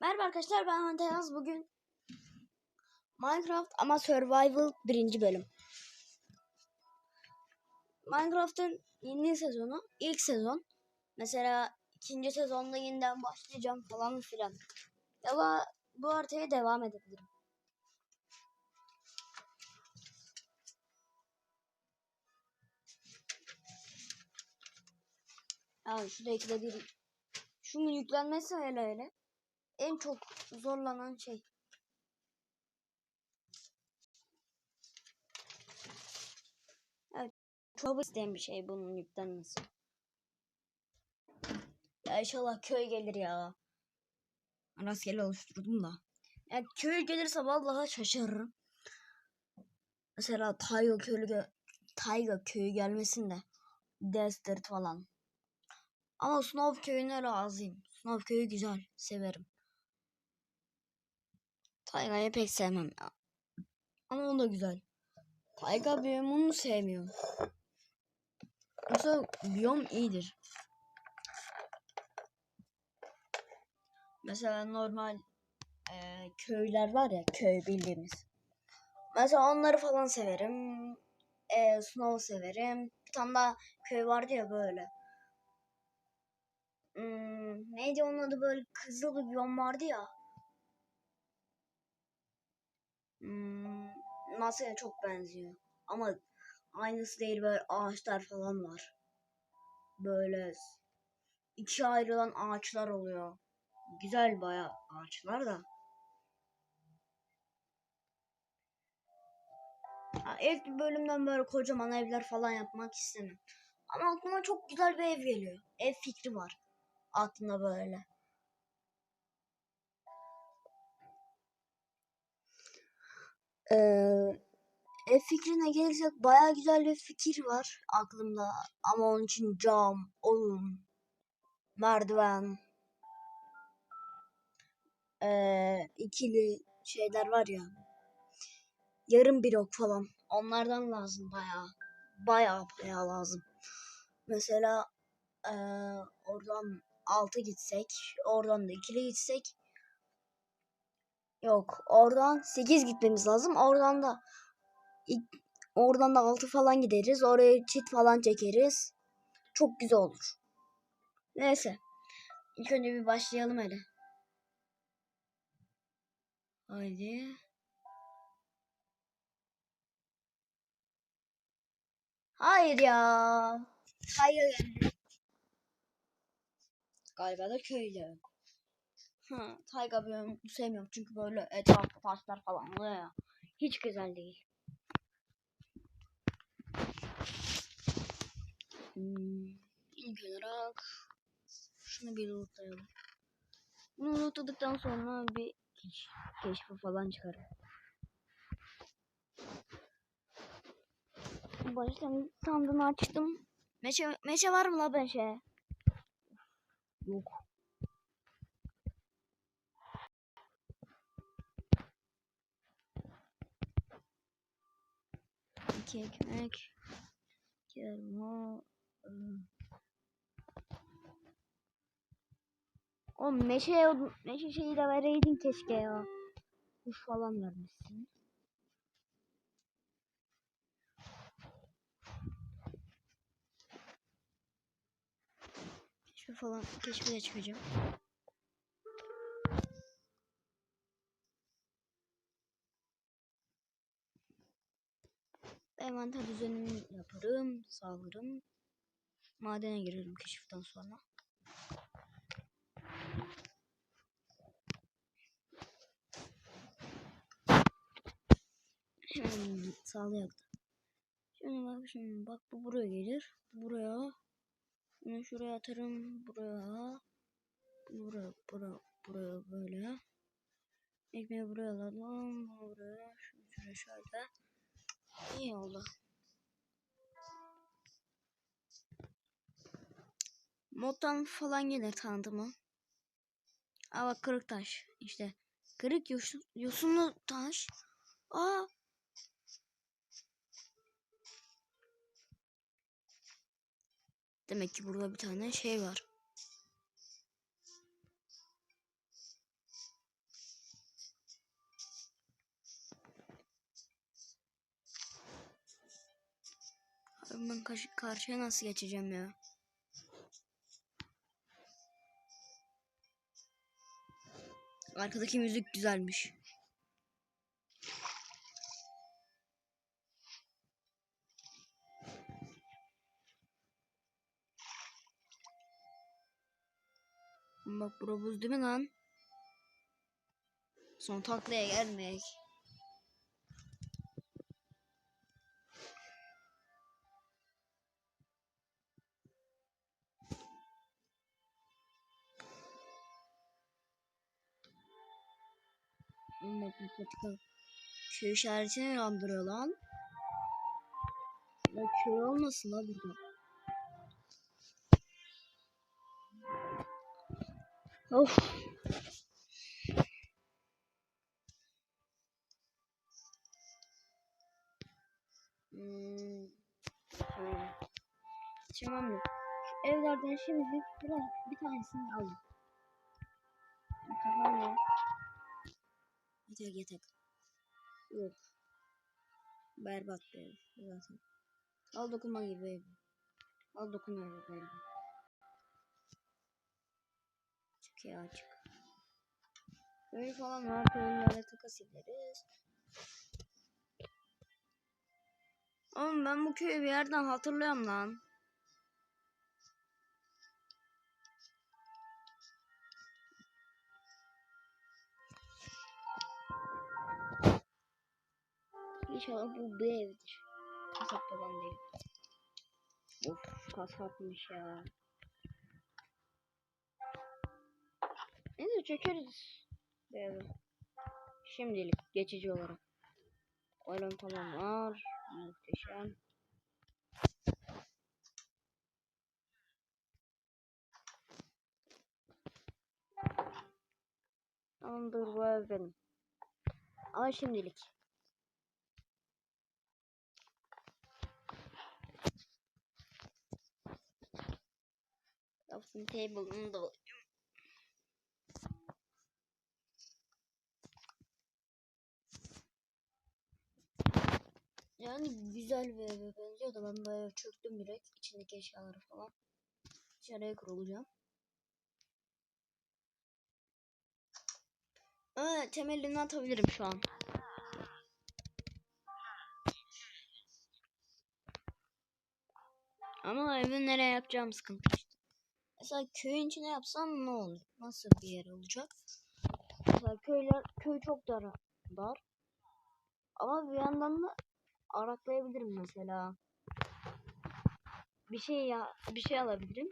Merhaba arkadaşlar ben Hande Yaz. Bugün Minecraft ama Survival birinci bölüm. Minecraft'ın yeni sezonu, ilk sezon. Mesela ikinci sezonda yeniden başlayacağım falan filan. Ama bu haritaya devam edebilirim. Ya şurada ikide bir şunun yüklenmesi hele hele en çok zorlanan şey. Evet, çok isteyen bir şey bunun yüklenmesi. Ya inşallah köy gelir ya. Rastgele oluşturdum da. Ya köy gelirse vallahi şaşırırım. Mesela Tayga köyü, Tayga köyü gelmesin de. Desert falan. Ama Snow köyüne razıyım. Snow köyü güzel. Severim. Tayga'yı pek sevmem ya. Ama o da güzel. Tayga biyomunu sevmiyorum. Yoksa biyom iyidir. Mesela normal e, köyler var ya köy bildiğimiz. Mesela onları falan severim. E, Snow severim. Bir tane daha köy vardı ya böyle. Hmm, neydi onun adı böyle kızıl bir biyom vardı ya. Hmm, Nasa'ya çok benziyor. Ama aynısı değil böyle ağaçlar falan var. Böyle ikiye ayrılan ağaçlar oluyor. Güzel baya ağaçlar da. Ha, ilk bölümden böyle kocaman evler falan yapmak istemem. Ama aklıma çok güzel bir ev geliyor. Ev fikri var. Aklımda böyle. Ee, ev fikrine gelirsek baya güzel bir fikir var aklımda. Ama onun için cam, odun, merdiven, ee, ikili şeyler var ya. Yarım blok falan. Onlardan lazım baya. Baya baya lazım. Mesela ee, oradan 6 gitsek, oradan da ikili gitsek Yok. Oradan 8 gitmemiz lazım. Oradan da oradan da 6 falan gideriz. Oraya çit falan çekeriz. Çok güzel olur. Neyse. İlk önce bir başlayalım hele. Haydi. Hayır ya. Hayır. Galiba da köylü. Hı, Tayga ben sevmiyorum çünkü böyle etrafta taşlar falan oluyor ya. Hiç güzel değil. Hmm, ilk olarak şunu bir lootlayalım. Bunu lootladıktan sonra bir keş, keşfe falan çıkarım. Baştan sandığını açtım. Meşe, meşe var mı la ben şey? Yok. İki ekmek. Elma. ıı. O meşe, meşe şeyi de vereydin keşke ya. Kuş falan vermişsin. Keşfe falan, keşfe de çıkacağım. Envanter düzenimi yaparım, sağlarım. Madene girerim keşiften sonra. Hemen da. Şimdi bak şimdi bak bu buraya gelir. Buraya. Bunu şuraya atarım. Buraya. Buraya, buraya, buraya böyle. Ekmeği buraya alalım. Buraya. Şuraya şöyle. İyi oldu. Moddan falan gelir tanıdığımı. Aa bak kırık taş. İşte kırık yosun, yosunlu taş. Aa. Demek ki burada bir tane şey var. Ben karşı- karşıya nasıl geçeceğim ya? Arkadaki müzik güzelmiş. Bak bura buz değil mi lan? Son taklaya gelmek. Köy işaretini andırıyor lan. Ya köy olmasın la burada. Of. Hmm. Tamam. Mı? Şu evlerden şimdi biraz bir tanesini aldım. Tamam ya. Yatak yatak. Yok. Berbat bir ev zaten. Al dokunma gibi ev. Al dokunma gibi ev. İyi açık. Böyle falan var. Böyle takas ederiz. Oğlum ben bu köyü bir yerden hatırlıyorum lan. İnşallah bu bir evdir. Kasap falan değil. Of kasapmış ya. Neyse çekeriz. bu evi. Şimdilik geçici olarak. Oyun falan var. Muhteşem. Tamamdır bu ev benim. Ama şimdilik. Crafting table'ını da alayım. Yani güzel bir eve benziyor da ben eve çöktüm direkt. İçindeki eşyaları falan. Dışarıya kurulacağım. Ama temelini atabilirim şu an. Ama evi nereye yapacağım sıkıntı. Mesela köyün içine yapsam ne olur? Nasıl bir yer olacak? Mesela köyler köy çok dar, dar. Ama bir yandan da araklayabilirim mesela. Bir şey ya bir şey alabilirim.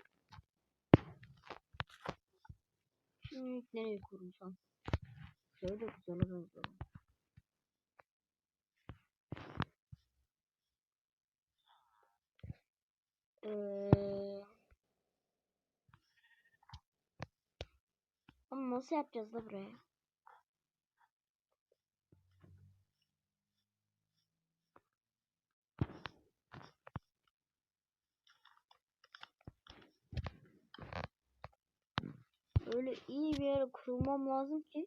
Şimdi nereye kurursam? Şöyle güzel benziyor. Ee, ama nasıl yapacağız da buraya? Öyle iyi bir yere kurulmam lazım ki.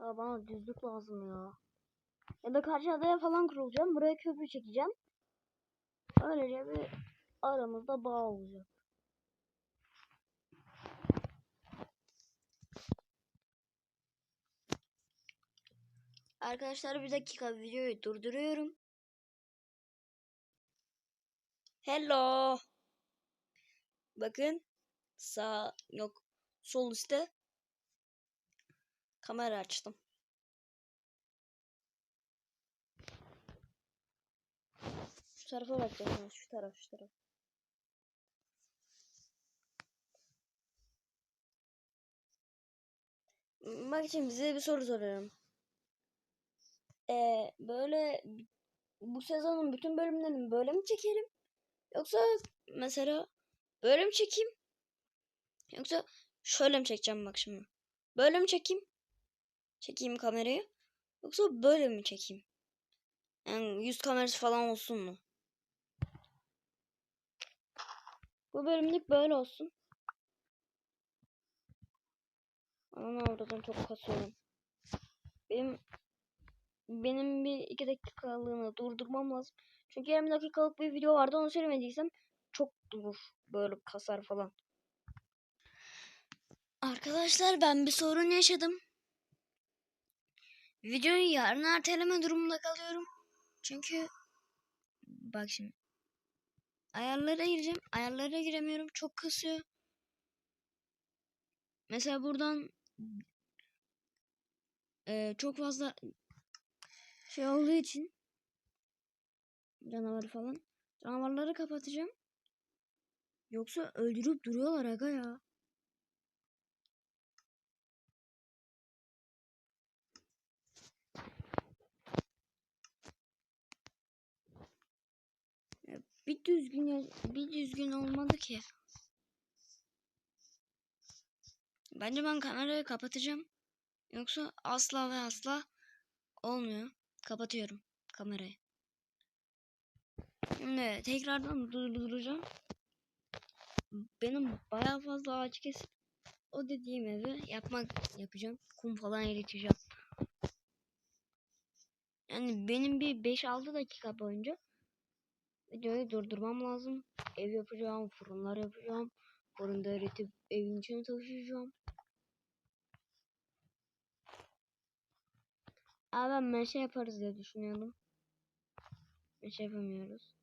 Ya bana düzlük lazım ya. Ya da karşı adaya falan kurulacağım. Buraya köprü çekeceğim. Öylece bir aramızda bağ olacak. Arkadaşlar bir dakika videoyu durduruyorum. Hello. Bakın sağ yok sol üstte kamera açtım. Şu tarafa bakacağım. Şu taraf şu taraf. Bak şimdi size bir soru soruyorum. Ee, böyle bu sezonun bütün bölümlerini böyle mi çekelim? Yoksa mesela böyle mi çekeyim? Yoksa şöyle mi çekeceğim bak şimdi. Böyle mi çekeyim? Çekeyim kamerayı. Yoksa böyle mi çekeyim? Yani yüz kamerası falan olsun mu? Bu bölümlük böyle olsun. Ama oradan çok kasıyorum. Benim benim bir iki dakikalığını durdurmam lazım. Çünkü 20 dakikalık bir video vardı onu söylemediysem çok durur. Böyle kasar falan. Arkadaşlar ben bir sorun yaşadım. Videoyu yarın erteleme durumunda kalıyorum. Çünkü bak şimdi ayarlara gireceğim. Ayarlara giremiyorum. Çok kasıyor. Mesela buradan eee, çok fazla şey olduğu için canavar falan canavarları kapatacağım. Yoksa öldürüp duruyorlar aga ya. Bir düzgün bir düzgün olmadı ki. Bence ben kamerayı kapatacağım. Yoksa asla ve asla olmuyor. Kapatıyorum kamerayı. Şimdi tekrardan durduracağım. Benim bayağı fazla ağaç kesip o dediğim evi yapmak yapacağım. Kum falan eriteceğim. Yani benim bir 5-6 dakika boyunca videoyu durdurmam lazım. Ev yapacağım, fırınlar yapacağım. Fırında eritip evin içine taşıyacağım. Abi ben meşe yaparız diye düşünüyordum. Meşe yapamıyoruz.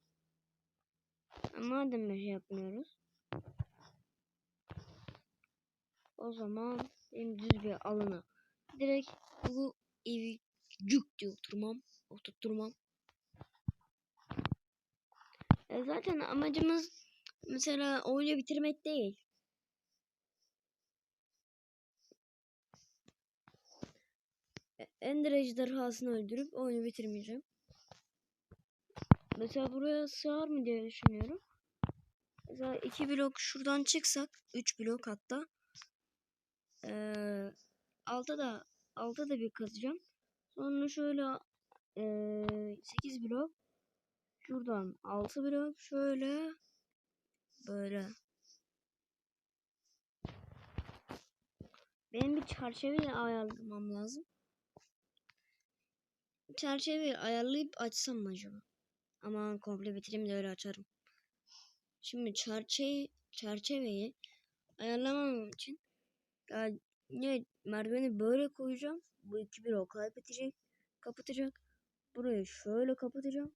Madem meşe yapmıyoruz. O zaman benim düz bir alana direkt bu evi cuk diye oturmam. Oturtturmam. E zaten amacımız mesela oyunu bitirmek değil. E, Ender ejderhasını öldürüp oyunu bitirmeyeceğim. Mesela buraya sığar mı diye düşünüyorum. Mesela iki blok şuradan çıksak, üç blok hatta. Ee, alta da alta da bir kazacağım. Sonra şöyle ee, 8 blok. Şuradan 6 blok şöyle böyle. Benim bir çerçeve ayarlamam lazım. Çerçeveyi ayarlayıp açsam mı acaba? Aman komple bitireyim de öyle açarım. Şimdi çerçeveyi, çerçeveyi ayarlamam için ya, ya merdiveni böyle koyacağım. Bu iki blok kaybedecek. Kapatacak. Burayı şöyle kapatacağım.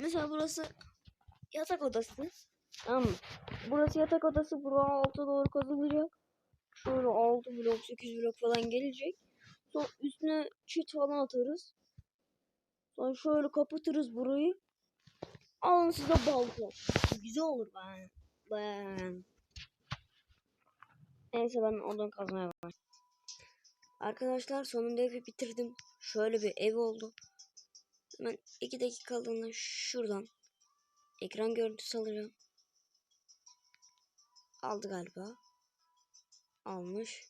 Mesela burası yatak odası. Tamam mı? Burası yatak odası. Buraya alta doğru kazılacak. Şöyle 6 blok 8 blok falan gelecek. Sonra üstüne çit falan atarız. Sonra şöyle kapatırız burayı. Alın size balkon. Güzel olur ben. Ben. Neyse ben odun kazmaya başladım. Arkadaşlar sonunda evi bitirdim. Şöyle bir ev oldu. Hemen 2 dakikalığına şuradan ekran görüntüsü alacağım. Aldı galiba. Almış.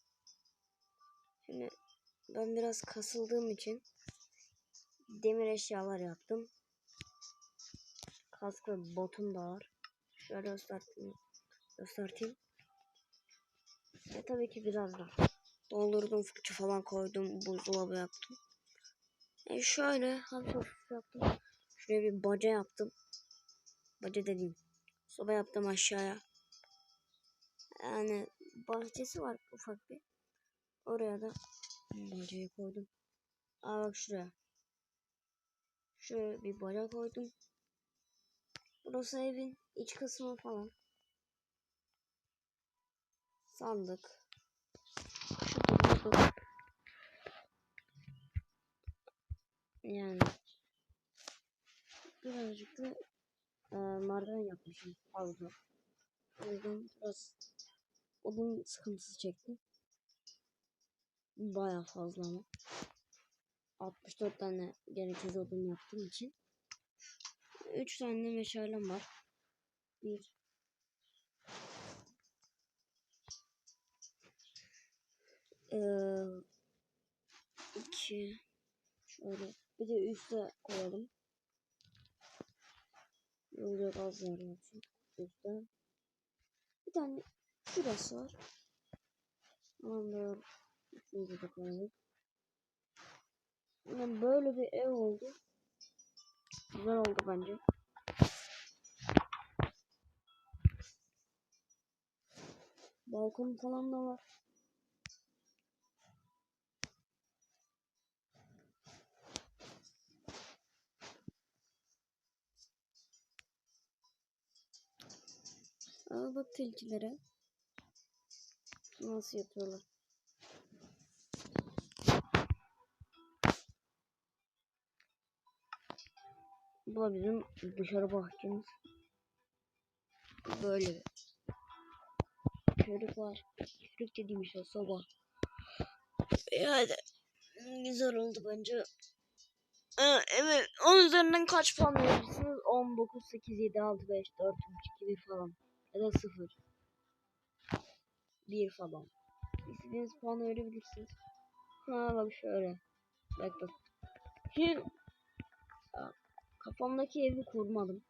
Şimdi ben biraz kasıldığım için demir eşyalar yaptım. Kask ve botum da var. Şöyle göstereyim. göstereyim. E tabii ki biraz da doldurdum fıçı falan koydum buzdolabı yaptım. E şöyle hafif hafif yaptım. Şuraya bir baca yaptım. Baca dediğim. Soba yaptım aşağıya. Yani bahçesi var ufak bir. Oraya da bacayı koydum. Aa bak şuraya. Şöyle bir baca koydum. Burası evin iç kısmı falan. Sandık. Yani birazcık da e, merdiven yapmışım fazla. O yüzden biraz odun sıkıntısı çektim. Baya fazla ama. 64 tane gereksiz odun yaptığım için. 3 tane meşalem var. 1 Ee, iki şöyle bir de üste koyalım. Olacak az yer yapsın. Üstte. Bir tane şurası var. Tamamdır. Üçüncü de koyalım. Yani böyle bir ev oldu. Güzel oldu bence. Balkon falan da var. Aa bak tilkilere. Nasıl yapıyorlar? Bu bizim dışarı bahçemiz. Böyle. Körük var. Körük dediğim işte soba. Yani güzel oldu bence. Evet. 10 üzerinden kaç puan verirsiniz? 10, 9, 8, 7, 6, 5, 4, 3, 2, 1 falan. Ya da 0. 1 falan. İstediğiniz puanı verebilirsiniz. Ha bak şöyle. Bak bak. Şimdi kafamdaki evi kurmadım.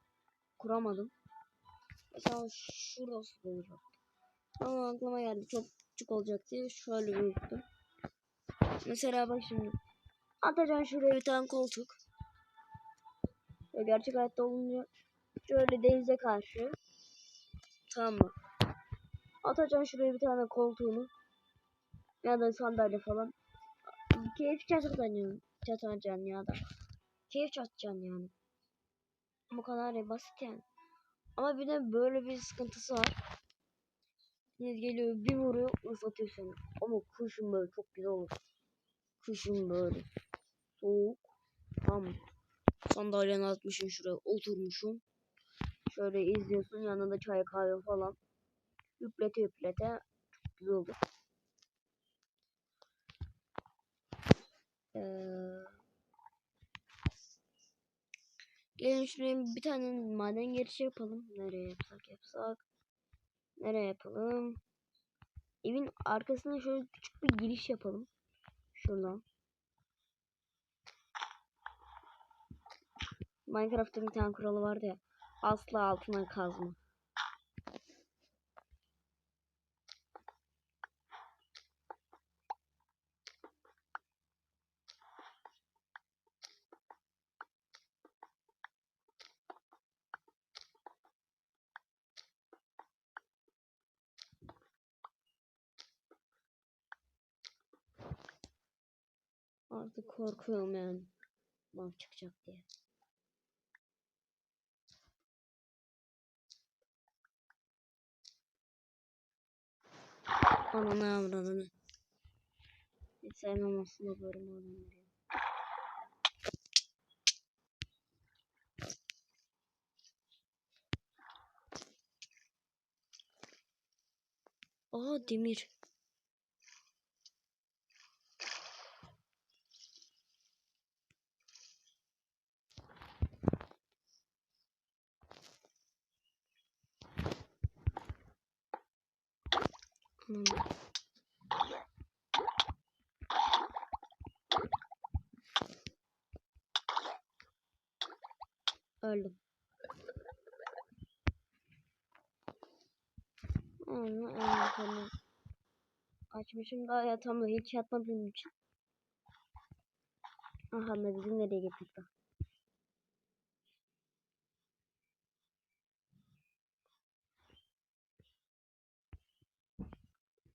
Kuramadım. Mesela şurada olacak. Ama aklıma geldi çok küçük olacak diye şöyle büyüttüm. Mesela bak şimdi. Atacaksın şuraya bir tane koltuk. Ve gerçek hayatta olunca şöyle denize karşı. Tamam mı? Atacaksın şuraya bir tane koltuğunu. Ya da sandalye falan. Keyif çatacaksın yani. Çatacaksın ya da. Keyif çatacaksın yani. Bu kadar basit yani. Ama bir de böyle bir sıkıntısı var. Deniz geliyor bir vuruyor ıslatıyor seni. Ama kışın böyle çok güzel olur. Kışın böyle. Soğuk. Tamam. Sandalyeni atmışsın şuraya oturmuşum. Şöyle izliyorsun yanında çay kahve falan. Üplete üplete. Çok güzel olur. Ee, gelin şuraya bir tane maden girişi yapalım. Nereye yapsak yapsak. Nereye yapalım? Evin arkasına şöyle küçük bir giriş yapalım. Şuradan. Minecraft'ta bir tane kuralı vardı ya. Asla altına kazma. Artık korkuyorum yani. Lav çıkacak diye. Ananı avradını. Hiç sevmem aslında böyle madenleri. Aa demir. Anam. Öldüm. Onu en tamam. Açmışım daha yatağımda hiç yatmadığım için. Aha ne bizim nereye bak.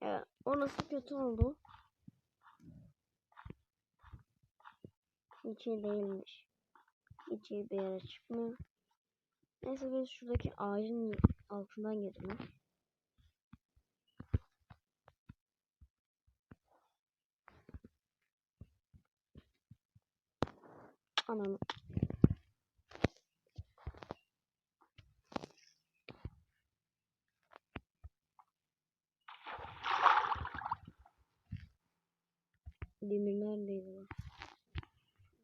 Evet, orası kötü oldu. Hiç iyi değilmiş. Hiç iyi bir yere çıkmıyor. Neyse biz şuradaki ağacın altından girelim. Ananı. Demir neredeydi lan?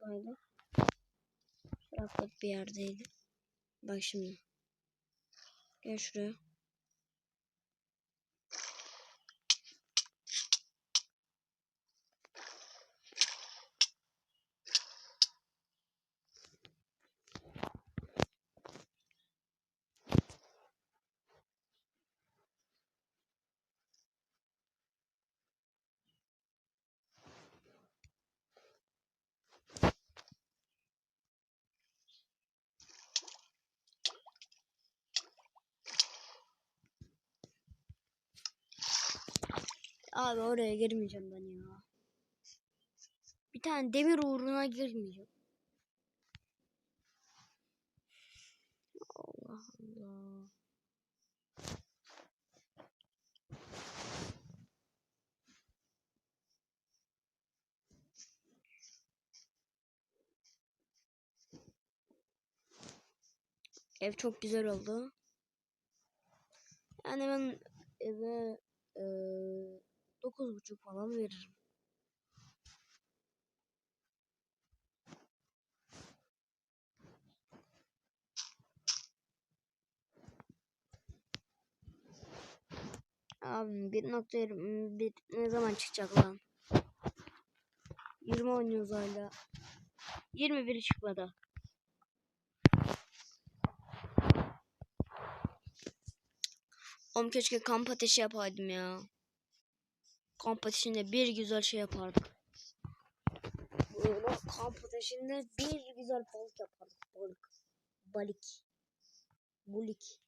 Buradaydı. Tarafta bir yerdeydi. Bak şimdi. Gel şuraya. Abi oraya girmeyeceğim ben ya. Bir tane demir uğruna girmeyeceğim. Allah Allah. Ev çok güzel oldu. Yani ben eve e, 9.5 falan veririm. Abi bir nokta bir ne zaman çıkacak lan? 20 oynuyoruz hala. 21 çıkmadı. Oğlum keşke kamp ateşi yapaydım ya. Kamp bir güzel şey yapardık. Böyle kamp bir güzel balık yapardık. Balık. Balık. Bulik.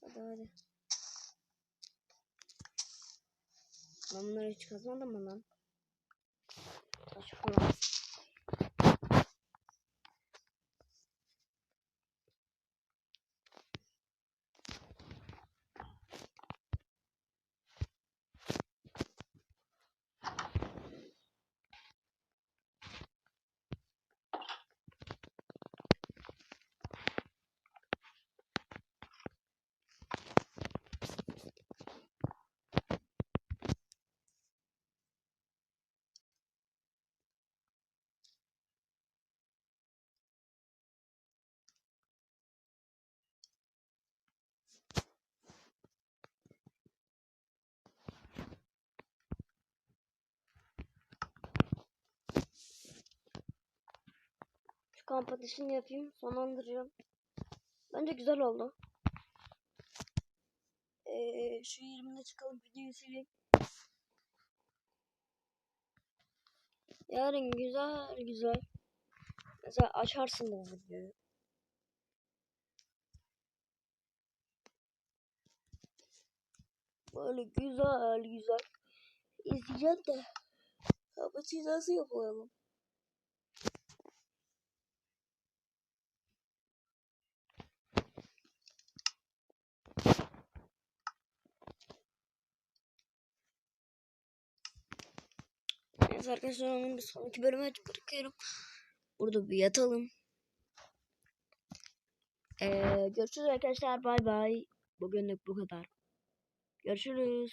Hadi hadi. Ben bunları hiç kazmadım mı lan? Taş kamp yapayım. Sonlandıracağım. Bence güzel oldu. Ee, şu 20'de çıkalım videoyu sileyim. Yarın güzel güzel. Mesela açarsın bu videoyu. Böyle güzel güzel izleyeceğim de kapatıyı nasıl yapalım? Neyse arkadaşlar onun bir sonraki bölüme bırakıyorum. Burada bir yatalım. Ee, görüşürüz arkadaşlar. Bay bay. Bugünlük bu kadar. Görüşürüz.